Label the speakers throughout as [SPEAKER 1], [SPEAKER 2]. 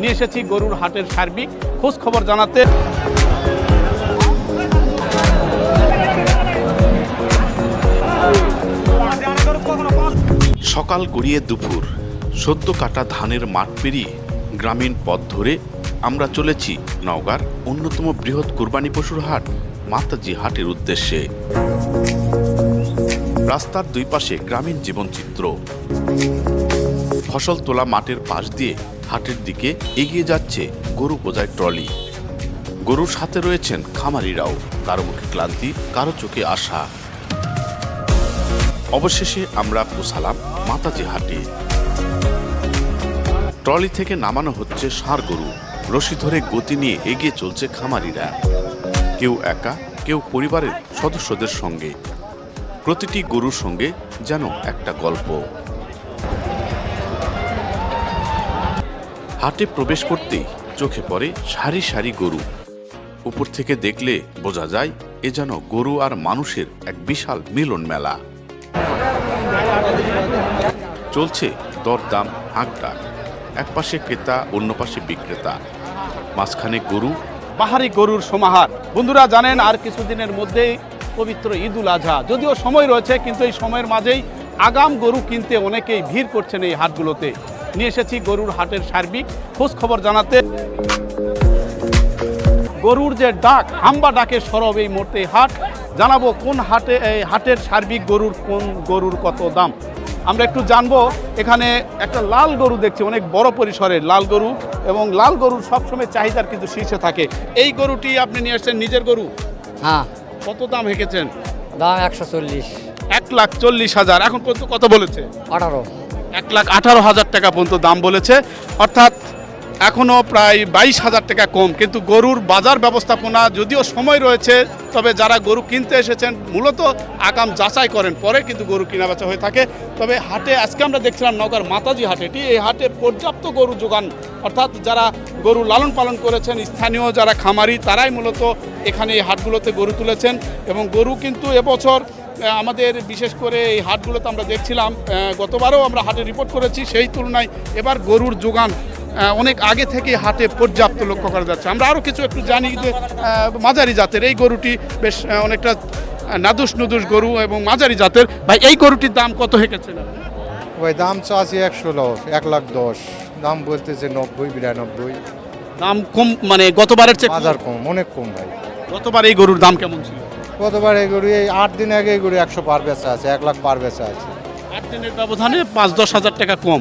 [SPEAKER 1] নিয়ে এসেছি গরুর হাটের সার্বিক খোঁজ খবর জানাতে।
[SPEAKER 2] সকাল গড়িয়ে দুপুর, সদ্য কাটা ধানের মাঠ পেরিয়ে গ্রামীণ পথ ধরে আমরা চলেছি নওগাঁর অন্যতম বৃহৎ কুরবানি পশুর হাট, মাতাজি হাটের উদ্দেশ্যে। রাস্তার দুই পাশে গ্রামীণ জীবনচিত্র। ফসল তোলা মাঠের পাশ দিয়ে হাটের দিকে এগিয়ে যাচ্ছে গরু বোঝায় ট্রলি। গরুর সাথে রয়েছেন খামারিরাও, কারও মুখে ক্লান্তি, কারও চোখে আশা। অবশেষে আমরা পৌঁছালাম মাতাজি হাটে। ট্রলি থেকে নামানো হচ্ছে ষাঁড় গরু। রশি ধরে গতি নিয়ে এগিয়ে চলছে খামারিরা। কেউ একা, কেউ পরিবারের সদস্যদের সঙ্গে। প্রতিটি গরুর সঙ্গে যেন একটা গল্প। হাটে প্রবেশ করতেই চোখে পড়ে সারি সারি গরু। উপর থেকে দেখলে বোঝা যায় এ যেন গরু আর মানুষের এক বিশাল মিলন মেলা। চলছে দরদাম হাঁকডাক এক পাশে ক্রেতা, অন্য পাশে বিক্রেতা। মাঝখানে গরু।
[SPEAKER 1] বাহারি গরুর সমাহার। বন্ধুরা জানেন আর কিছুদিনের মধ্যেই পবিত্র ঈদুল আজহা। যদিও সময় রয়েছে, কিন্তু এই সময়ের মাঝেই আগাম গরু কিনতে অনেকেই ভিড় করছেন এই হাটগুলোতে। নিয়ে এসেছি গরুর হাটের সার্বিক খোঁজ খবর জানাতে। গরুর যে ডাক, হাম্বা ডাকে সরব এই মুহূর্তে হাট। জানাব কোন হাটে, এই হাটের সার্বিক গরুর কোন গরুর কত দাম। আমরা একটু জানব, এখানে একটা লাল গরু দেখছি, অনেক বড় পরিসরের লাল গরু এবং লাল গরুর সবসময় চাহিদার কিন্তু শীর্ষে থাকে। এই গরুটি আপনি নিয়ে এসেছেন নিজের গরু?
[SPEAKER 3] হ্যাঁ।
[SPEAKER 1] কত দাম হেঁকেছেন?
[SPEAKER 3] দাম একশো চল্লিশ।
[SPEAKER 1] এক লাখ চল্লিশ হাজার। এখন পর্যন্ত কত বলেছে?
[SPEAKER 3] আঠারো।
[SPEAKER 1] এক লাখ আঠারো হাজার টাকা পর্যন্ত দাম বলেছে। অর্থাৎ এখনও প্রায় বাইশ হাজার টাকা কম। কিন্তু গরুর বাজার ব্যবস্থাপনা যদিও সময় রয়েছে, তবে যারা গরু কিনতে এসেছেন, মূলত আগাম যাচাই করেন পরে কিন্তু গরু কেনা বেচা হয়ে থাকে। তবে হাটে আজকে আমরা দেখছিলাম নগর মাতাজি হাটেটি এই হাটে পর্যাপ্ত গরু যোগান, অর্থাৎ যারা গরু লালন পালন করেছেন, স্থানীয় যারা খামারি, তারাই মূলত এখানে এই হাটগুলোতে গরু তুলেছেন। এবং গরু কিন্তু এবছর আমাদের বিশেষ করে এই হাটগুলোতে আমরা দেখছিলাম গতবারও আমরা হাটে রিপোর্ট করেছি, সেই তুলনায় এবার গরুর যোগান অনেক আগে থেকে হাটে পর্যাপ্ত লক্ষ্য করা যাচ্ছে। আমরা আরও কিছু একটু জানি যে মাঝারি জাতের এই গরুটি বেশ অনেকটা নাদুস নুদুস গরু এবং মাঝারি জাতের। ভাই এই গরুটির দাম কত হেঁকেছেন
[SPEAKER 4] ওই দাম চাচ্ছি একশো দশ এক লাখ দশ। দাম বলতেছে নব্বই বিরানব্বই।
[SPEAKER 1] দাম কম মানে গতবারের চেয়ে।
[SPEAKER 4] বাজার কম অনেক কম ভাই।
[SPEAKER 1] গতবার এই গরুর দাম কেমন ছিল?
[SPEAKER 4] কতবার এই গরু এই আট দিন আগে এই গরু একশো পার বেচা আছে এক লাখ পার বেচা আছে।
[SPEAKER 1] আট দিনের ব্যবধানে পাঁচ দশ হাজার টাকা কম।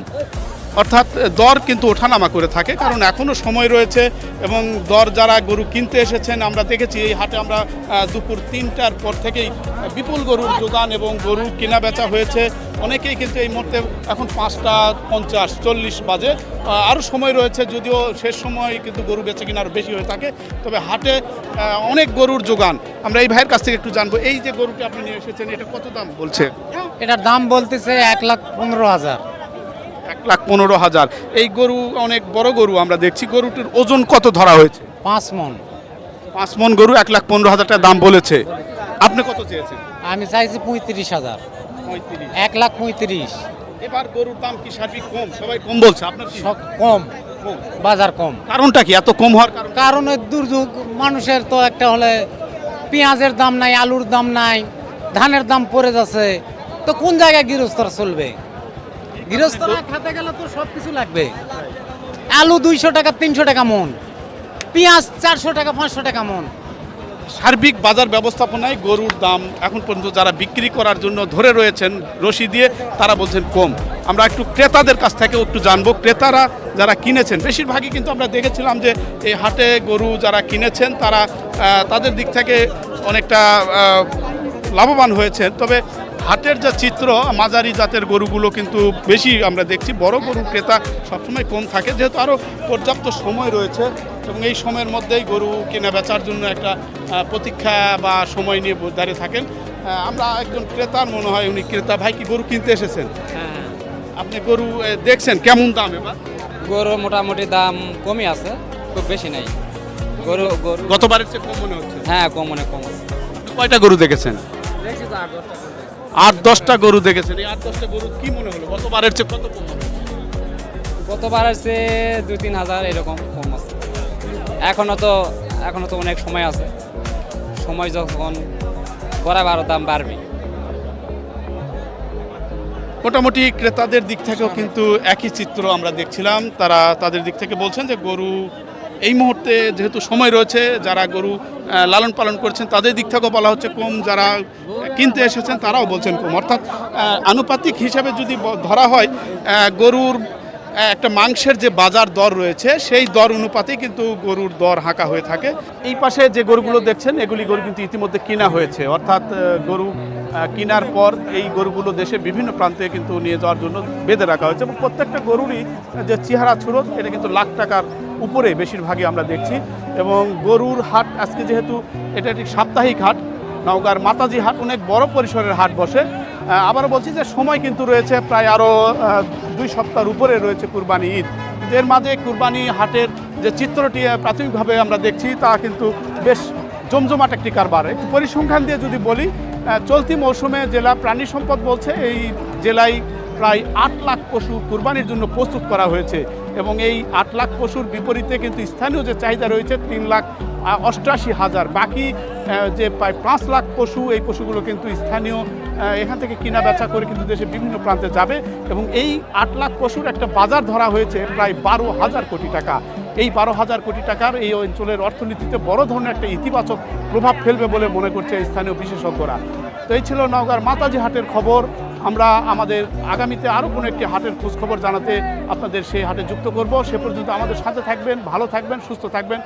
[SPEAKER 1] অর্থাৎ দর কিন্তু ওঠানামা করে থাকে, কারণ এখনও সময় রয়েছে এবং দর যারা গরু কিনতে এসেছেন, আমরা দেখেছি এই হাটে আমরা দুপুর তিনটার পর থেকেই বিপুল গরুর যোগান এবং গরু কেনা বেচা হয়েছে। অনেকেই কিন্তু এই মুহূর্তে এখন পাঁচটা পঞ্চাশ, চল্লিশ বাজে। আরও সময় রয়েছে, যদিও শেষ সময় কিন্তু গরু বেচে কিনা আরও বেশি হয়ে থাকে। তবে হাটে অনেক গরুর যোগান। আমরা এই ভাইয়ের কাছ থেকে একটু জানব, এই যে গরুটি আপনি নিয়ে এসেছেন, এটা কত দাম বলছে?
[SPEAKER 3] এটার দাম বলতেছে এক লাখ পনেরো হাজার।
[SPEAKER 1] এক লাখ পনেরো হাজার। এই গরু অনেক বড় গরু আমরা দেখছি গরুটির ওজন কত ধরা হয়েছে?
[SPEAKER 3] পাঁচ মন।
[SPEAKER 1] পাঁচ মন গরু এক লাখ পনেরো হাজার টাকা দাম বলেছে। আপনি কত চেয়েছেন?
[SPEAKER 3] আমি চাইছি পঁয়ত্রিশ হাজার। এক লাখ পঁয়ত্রিশ।
[SPEAKER 1] এবার গরুর দাম কি সার্বিক কম? সবাই কম বলছে আপনার কি?
[SPEAKER 3] সব কম।
[SPEAKER 1] কম।
[SPEAKER 3] বাজার কম।
[SPEAKER 1] কারণটা কি? এত কম হওয়ার কারণ?
[SPEAKER 3] কারণ দুর্যোগ মানুষের তো একটা হলে পেঁয়াজের দাম নাই আলুর দাম নাই ধানের দাম পড়ে যাচ্ছে। তো কোন জায়গায় গৃহস্থরা চলবে? গৃহস্থরা খেতে গেলে তো সব কিছু লাগবে। আলু দুইশো টাকা, তিনশো টাকা মন। পেঁয়াজ চারশো টাকা, পাঁচশো টাকা মন।
[SPEAKER 1] সার্বিক বাজার ব্যবস্থাপনায় গরুর দাম এখন পর্যন্ত যারা বিক্রি করার জন্য ধরে রয়েছেন রশি দিয়ে, তারা বলছেন কম। আমরা একটু ক্রেতাদের কাছ থেকেও একটু জানব। ক্রেতারা যারা কিনেছেন, বেশিরভাগই কিন্তু আমরা দেখেছিলাম যে এই হাটে গরু যারা কিনেছেন, তারা তাদের দিক থেকে অনেকটা লাভবান হয়েছেন। তবে হাটের যে চিত্র মাঝারি জাতের গরুগুলো কিন্তু বেশি আমরা দেখছি। বড় গরু ক্রেতা সবসময় কম থাকে যেহেতু আরও পর্যাপ্ত সময় রয়েছে এবং এই সময়ের মধ্যেই গরু কেনা বেচার জন্য একটা প্রতীক্ষা বা সময় নিয়ে দাঁড়িয়ে থাকেন। আমরা একজন ক্রেতার মনে হয় উনি ক্রেতা। ভাই কি গরু কিনতে এসেছেন? আপনি গরু দেখছেন কেমন দাম এবার?
[SPEAKER 5] গরু মোটামুটি দাম কমই আছে খুব বেশি নাই। গরু গরু
[SPEAKER 1] গতবারের চেয়ে কম মনে হচ্ছে?
[SPEAKER 5] হ্যাঁ কম অনেক কম আছে।
[SPEAKER 1] কয়টা গরু দেখেছেন? আট দশটা গরু দেখেছেন। এই আট দশটা গরু কি মনে হলো? গতবারের চেয়ে কত কম
[SPEAKER 5] গতবার আছে দুই তিন হাজার এরকম কম আছে। এখনও তো এখনও তো অনেক সময় আছে। সময় যখন বরাবর দাম বাড়বে।
[SPEAKER 1] মোটামুটি ক্রেতাদের দিক থেকেও কিন্তু একই চিত্র আমরা দেখছিলাম। তারা তাদের দিক থেকে বলছেন যে গরু এই মুহূর্তে যেহেতু সময় রয়েছে যারা গরু লালন পালন করছেন তাদের দিক থেকেও বলা হচ্ছে কম। যারা কিনতে এসেছেন, তারাও বলছেন কম। অর্থাৎ আনুপাতিক হিসাবে যদি ধরা হয় গরুর একটা মাংসের যে বাজার দর রয়েছে, সেই দর অনুপাতে কিন্তু গরুর দর হাঁকা হয়ে থাকে। এই পাশে যে গরুগুলো দেখছেন, এগুলি গরু কিন্তু ইতিমধ্যে কিনা হয়েছে। অর্থাৎ গরু কেনার পর এই গরুগুলো দেশের বিভিন্ন প্রান্তে কিন্তু নিয়ে যাওয়ার জন্য বেঁধে রাখা হয়েছে এবং প্রত্যেকটা গরুরই যে চেহারা ছুরত এটা কিন্তু লাখ টাকার উপরে বেশিরভাগই আমরা দেখছি। এবং গরুর হাট, আজকে যেহেতু এটা একটি সাপ্তাহিক হাট নওগাঁর মাতাজি হাট, অনেক বড় পরিসরের হাট বসে। আবারও বলছি যে সময় কিন্তু রয়েছে প্রায় আরও দুই সপ্তাহের উপরে রয়েছে কুরবানি ঈদ। এর মাঝে কুরবানি হাটের যে চিত্রটি প্রাথমিকভাবে আমরা দেখছি, তা কিন্তু বেশ জমজমাট একটি কারবার। একটু পরিসংখ্যান দিয়ে যদি বলি চলতি মৌসুমে জেলা প্রাণী সম্পদ বলছে, এই জেলায় প্রায় আট লাখ পশু কুরবানির জন্য প্রস্তুত করা হয়েছে। এবং এই আট লাখ পশুর বিপরীতে কিন্তু স্থানীয় যে চাহিদা রয়েছে, তিন লাখ অষ্টআশি হাজার। বাকি যে প্রায় পাঁচ লাখ পশু, এই পশুগুলো কিন্তু স্থানীয় এখান থেকে কিনা বেচা করে কিন্তু দেশের বিভিন্ন প্রান্তে যাবে এবং এই আট লাখ পশুর একটা বাজার ধরা হয়েছে প্রায় বারো হাজার কোটি টাকা। এই বারো হাজার কোটি টাকার এই অঞ্চলের অর্থনীতিতে বড় ধরনের একটা ইতিবাচক প্রভাব ফেলবে বলে মনে করছে স্থানীয় বিশেষজ্ঞরা। তো এই ছিল নওগাঁর মাতাজি হাটের খবর। আমরা আমাদের আগামীতে আরও কোনো একটি হাটের খোঁজখবর জানাতে আপনাদের সেই হাটে যুক্ত করব। সে পর্যন্ত আমাদের সাথে থাকবেন, ভালো থাকবেন, সুস্থ থাকবেন।